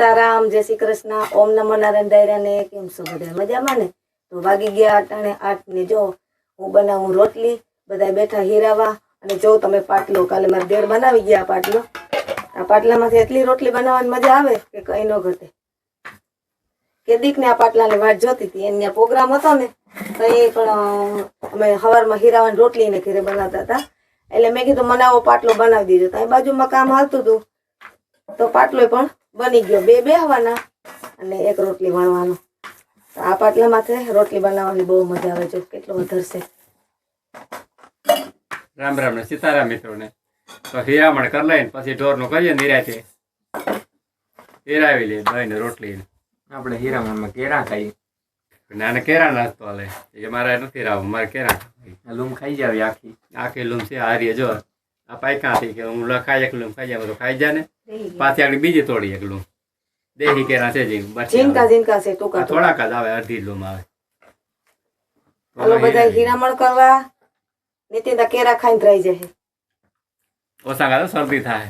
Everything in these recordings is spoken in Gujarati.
સીતારામ, જય શ્રી કૃષ્ણ, ઓમ નમો નારાયણ દાયરાને, કેમ છો બધા? મજામાં ને? તો વાગી ગયા અટાણે આઠ ને જો, હું બનાવું રોટલી બધા બેઠા હીરાવા, અને જો તમે પાટલો, કાલે મારા દેર બનાવી ગયા પાટલો. આ પાટલામાંથી એટલી રોટલી બનાવવાની મજા આવે કે કઈ ન ઘટે. કેદીક ને આ પાટલાની વાટ જોતી હતી, એની પ્રોગ્રામ હતો ને, તો એ પણ અમે સવારમાં હીરાવાની રોટલી ને ઘરે બનાવતા હતા. એટલે મેં કીધું મને આવો પાટલો બનાવી દીધો તો એ બાજુમાં કામ હાલતું હતું, તો પાટલો પણ બની ગયો. બે બેહવાના અને એક રોટલી વણવાનો. તો આ પાટલામાંથી રોટલી બનાવવાની બહુ મજા આવે છે. કેટલો વધારશે. રામ રામ ને સીતારામ મિત્રોને. તો હિયામણ કરી લઈને પછી ઢોરનું કરીએ નિરાતે. હિરાવી લે દહીં ને રોટલી આપણે હીરામણમાં કેળા ખાઈએ. ને આને કેરા નાસ્તો હાલે. એ મારે નથી રાવું મારે કેરા. લૂમ ખાઈ જાવી આખી. આખી લૂમ છે હારીએ જો. આ પાયકા કાંથી કે હું લખાય એક લૂમ ખાઈ જાય બધું ખાઈ જાય ને. પાછી આગળ બીજી તોડી એક લૂમ. દેહી કેરા છે જી બચી જીનકા આવે. છે ટૂંકા થોડાક જ આવે અડધી લૂમ આવે. હાલો બધા હીરામણ કરવા. નીતિન કેરા ખાઈને રહી જાય. ઓછા ખાતો શરદી થાય.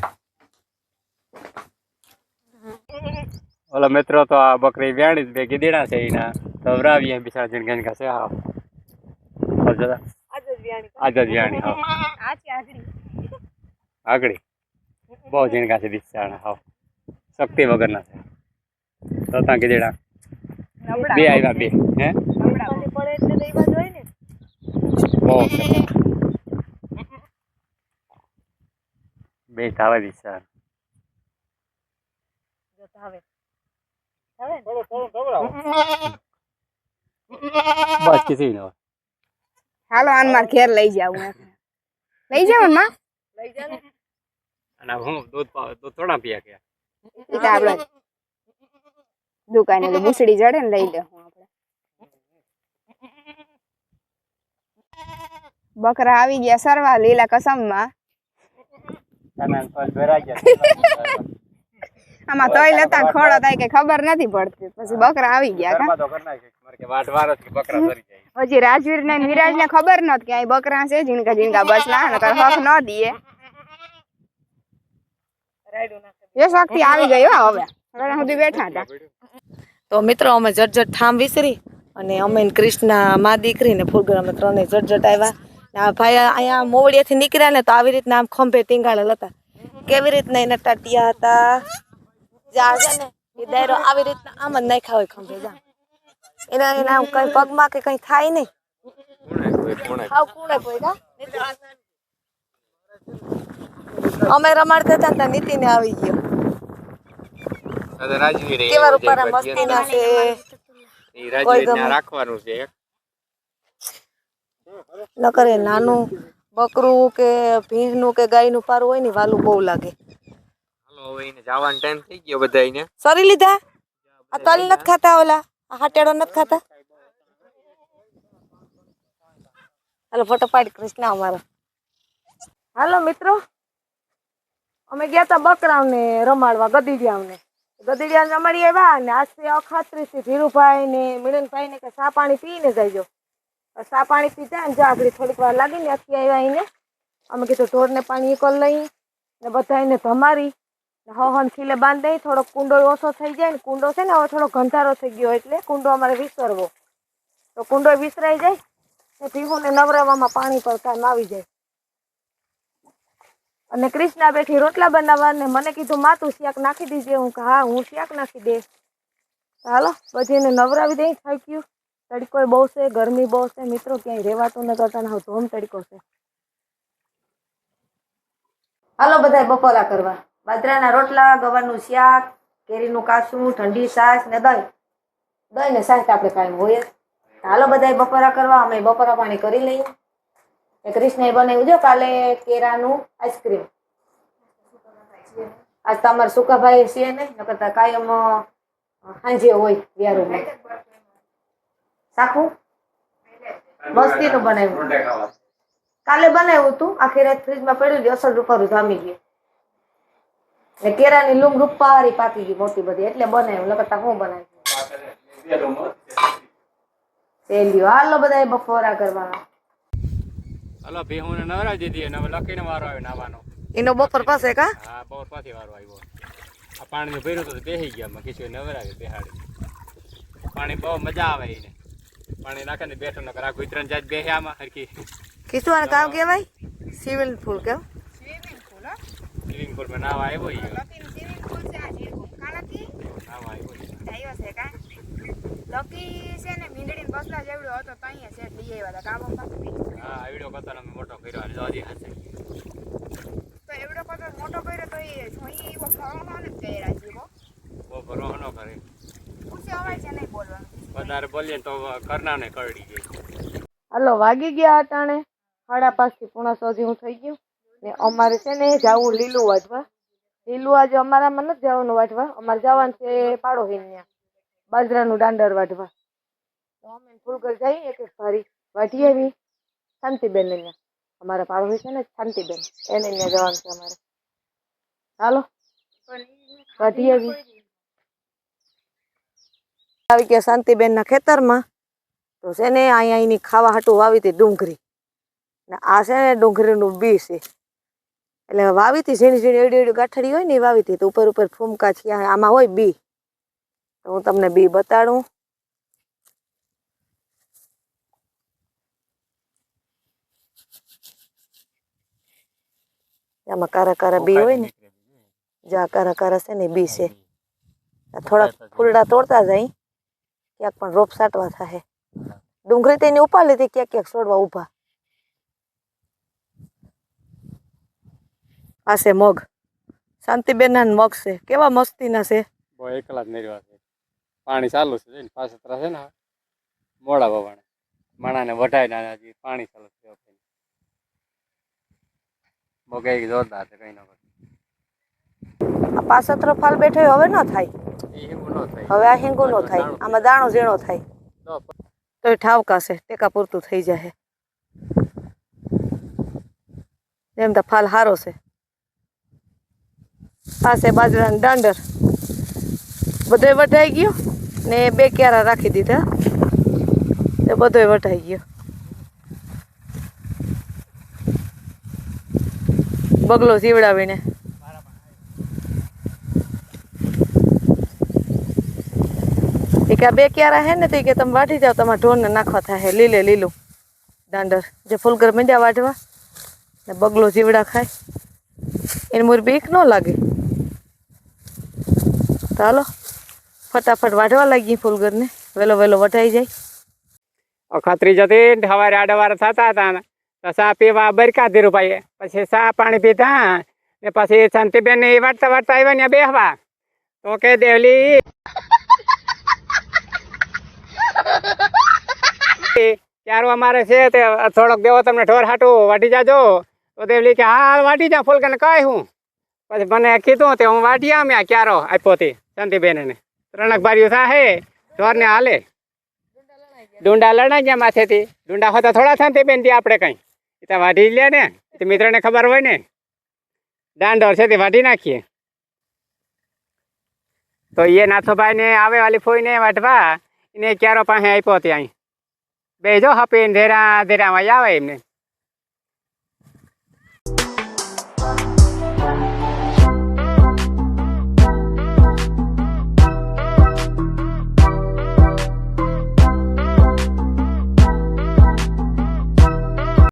ઓલા મિત્રો તો આ બકરી વ્યાણી જ બે ગીદીડા છે એના. તો વરાવીએ બિચારા જણ ગણ છે હા હા જરા આજ જ વ્યાણી હા આગળ. બહુ ઝીણકા છે બિચારા હા શક્તિ વગરના છે. તો ત્યાં ગીદીડા બે આવ્યા બે હે? બહુ બે થાવે બિચારા. બસ નો હાલો આન માર ઘેર લઈ જાવ લઈ જાવ ને અને હું દૂધ પાવ દૂધ થોડા પીયા કે? ઈ તો આપણે દુકાને તો બુસડી જડે ને લઈ લે હું આપણે બકરા આવી ગયા સરવા લીલા કસમમાં. આમાં તોય લેતા ખોડો થાય કે ખબર નથી પડતી. પછી બકરા આવી ગયા હજી રાજવીર ને વિરાજ ને ખબર નત કે અહીં બકરા છે જીનકા જીનકા બચલા ને તાર હક ન દીએ. એ શક્તિ આવી ગઈ હો હવે. હવે સુધી બેઠા હતા. તો મિત્રો અમે જટજટ ઠામ વિસરી અને અમે ને મા દીકરી ને ફૂલગર અમે ત્રણે જટજટ આવ્યા. ને ભાઈ અહીંયા મોવડિયાથી નીકળ્યા ને તો આવી રીતના આમ ખંભે ટીંગાળેલ હતા કેવી રીતના એના ટાટિયા હતા? જા છે ને. એ દાયરો આવી રીતના આમ જ નાખ્યા હોય ખંભે જા. એના એના કઈ પગમાં કે કઈ થાય નહીં. અમે રમાડ કરતા હતા ને નીતિને આવી ગયો. કેવા રૂપારા મસ્તીના છે. રાખવાનું છે એક. નાનું બકરું કે ભીંસનું કે ગાયનું પારું હોય ને વાલું બહુ લાગે. હાલો હવે એને જવાનો ટાઈમ થઈ ગયો બધા સરી લીધા? આ તલ નથી ખાતા ઓલા? હાટેડો નથી ખાતા હાલો ફોટો પાડી કૃષ્ણ અમારો હાલો મિત્રો અમે ગયા તા બકરાઓને રમાડવા ગદીડિયાઓને ગદીડિયાને રમાડી આવ્યા ને આજથી અખાત્રીસથી ધીરુભાઈ ને મિલનભાઈ ને કે સા પાણી પીને જઈજો સા પાણી પીધા ને જો આગળ થોડીક વાર લાગી ને અત્યારે આવ્યા એને અમે કીધું ઢોરને પાણી એક લઈ ને બધા એને ધમારી. હવન ખીલે બાંધી દઈ થોડોક કુંડો ઓછો થઈ જાય ને, કુંડો છે ને, હવે થોડો ગંધારો થઈ ગયો એટલે કુંડો અમારે વિસરવો. તો કુંડો વિસરાઈ જાય, ને ભીહુને નવરાવામાં પાણી પર કામ આવી જાય. અને ક્રિષ્ના બેઠી રોટલા બનાવવા ને મને કીધું, માં, તું શાક નાખી દીજે. હું કે હા, હું શાક નાખી દે. હાલો પછી એને નવરાવી દઈ, થઈ ગયું. તડકો બહુ છે, ગરમી બહુ છે, મિત્રો ક્યાંય રહેવાતું નથી કરતા ધોમ તડકો છે. હાલો બધા બપોરા કરવા. બાજરાના રોટલા ગવારનું શાક કેરીનું કાસું ઠંડી છાશ ને દહીં. દહીં ને છાશ આપણે કાંઈ હોય હાલો બધા બપોરા કરવા અમે બપોરા પાણી કરી લઈએ. એ કૃષ્ણએ બનાવ્યું જો કાલે કેરાનું આઈસ્ક્રીમ. આજ તમારે સુકાભાઈ છે ને નકર કાયમ સાંજે હોય વ્યારોમાં સાખું મસ્તીનું બનાવ્યું. કાલે બનાવ્યું હતું આખી રાત ફ્રીજમાં પડ્યું અસર રૂપારું જામી ગયું. ને કેરાની લૂમ રૂપારી પાકી ગઈ મોટી બધી એટલે બનાવ્યું લગતા હું બનાવ્યું સેલ્યું. હાલો બધા બપોરા કરવા હલો ભી હું નવરાવી દીધી અને હવે લખીને વારો આવ્યો નાવાનો. એનો બપોર પાસે કા? હા બપોર પાછી વારો આવ્યો. આ પાણીનું ભર્યું તો બેસી ગયા માં ખીચું નવરાવે બેહાડી. પાણી બહુ મજા આવે એને. પાણી નાખે ને બેઠો નકર આ ત્રણ જાત બેહે આમાં હરખી. કિસ્વાનું કામ કહેવાય? સિવિલ ફૂલ કેમ? સ્વિમિંગ પુલ હો. સ્વિમિંગ પુલ છે આ જીરકું કાલકી નાવા આવ્યો. આવ્યો છે કા? લકી છે ને મીંડળી બસલા જેવડો હતો તો અહીંયા સેટ લઈ આવ્યા હતા. કાબો હા આ વીડિયો કરતા અમે મોટો કર્યો અને જોજી હશે તો એવડો કતર મોટો કર્યો તો એ જોઈ એવો ફરવાનો ને કર્યા જીવો બહુ ભરો ન કરે. પૂછે અવાજ છે નહીં બોલવાનું. વધારે બોલીએ ને તો કરનાને કરડી ગઈ. હાલો વાગી ગયા અટાણે. સાડા પાંચથી પોણા સુધી હું થઈ ગયું. ને અમારે છે ને જાવું લીલું વાટવા લીલું આજે અમારામાં નથી જવાનું વાટવા અમારે જવાનું છે પાડોહીન ત્યાં, બાજરાનું દાંડર વાટવા તો અમે ફૂલગર જઈએ એક એક ભારી વાટી આવી શાંતિબેન અહીંયા, અમારા પાડોશી છે ને શાંતિબેન, એને ત્યાં જવાનું છે અમારે. હાલો વાટી આવી આવી ગયા શાંતિબેન ના ખેતરમાં. તો છે ને અહીંયા એની ખાવા હાટું વાવી હતી ડુંગળી. ને આ છે ને ડુંગળીનું બી છે. એટલે વાવી હતી ઝીણી ઝીણી એડી એડી ગાંઠડી હોય ને એ વાવી હતી તો ઉપર ઉપર ફૂમકા છીએ આમાં હોય બી. તો હું તમને બી બતાડું. આમાં કારા કારા બી હોય ને. જા કારા કારા છે ને બી છે. આ થોડાક ફૂલડા તોડતા જાય ક્યાંક પણ રોપ સાટવા થાય ડુંગળી તેની ઉપાડી લીધી ક્યાંક ક્યાંક છોડવા ઊભા. આ છે મગ. શાંતિબેન ના મગ છે. કેવા મસ્તીના છે? બહુ એકલા જ નહીં છે. પાણી ચાલુ છે પાસે ત્રાસે છે ને મોડા બવાણે માણાને વઢાઈ ના હજી પાણી ચાલુ છે મગાઈ જોરદાર છે કઈ ન આ પાસત્ર ફાલ બેઠો હવે ન થાય. ન થાય. હવે આ હિંગુ નો થાય. આમાં દાણો ઝીણો થાય. તો એ ઠાવકા છે. ટેકા પૂરતું થઈ જાય એમ તો ફાલ હારો છે. આ બાજરાનો દાંડર. બધોય વઢાઈ ગયો ને બે ક્યારા રાખી દીધા. એ બધોય વઢાઈ ગયો. બગલો જીવડાવીને એ કે બે ક્યારા હે ને તો કે તમે વાટી જાઓ, તમારા ઢોરને નાખવા થાય લીલે લીલું દાંડર. જે ફૂલગર મીંડ્યા વાટવા ને બગલો જીવડા ખાય. એને મોર બીક ન લાગે. હાલો. ફટાફટ વાઢવા લાગી ફૂલગરને. વેલો વેલો વટાઈ જાય. અખાત્રી જતી સવારે આડવાર થતા હતા તો સા પીવા બરકા ધીરુભાઈ પછી સા પાણી પીતા ને પછી શાંતિબેન એ વાટતા વાટતા આવ્યા ને બેહવા. તો કે દેવલી ત્યારે અમારે છે તે, થોડોક દેવો તમને ઢોર હાટું વાટી જાજો. તો દેવલી કે હા વાટી જા ફૂલકને કઈ હું. પછી મને કીધું તે હું વાટી મેં ક્યારો? આપ્યો હતી શાંતિબેનને ત્રણક બારીઓ થાય ઢોરને હાલે. ડુંડા લડાઈ ગયા માથેથી. ડુંડા હોતા થોડા થાય બેન ત્યાં આપણે કંઈ. એ તો વાઢી લે ને તે મિત્રને ખબર હોય ને. દાંડોર છે તે વાઢી નાખીએ. તો એ નાથોભાઈ ને આવે વાલી ફોઈને વાઢવા, એને ક્યારો પાસે આપ્યો ત્યાં બે જો હપીને ધેરા, ધેરામાં આવે એમને.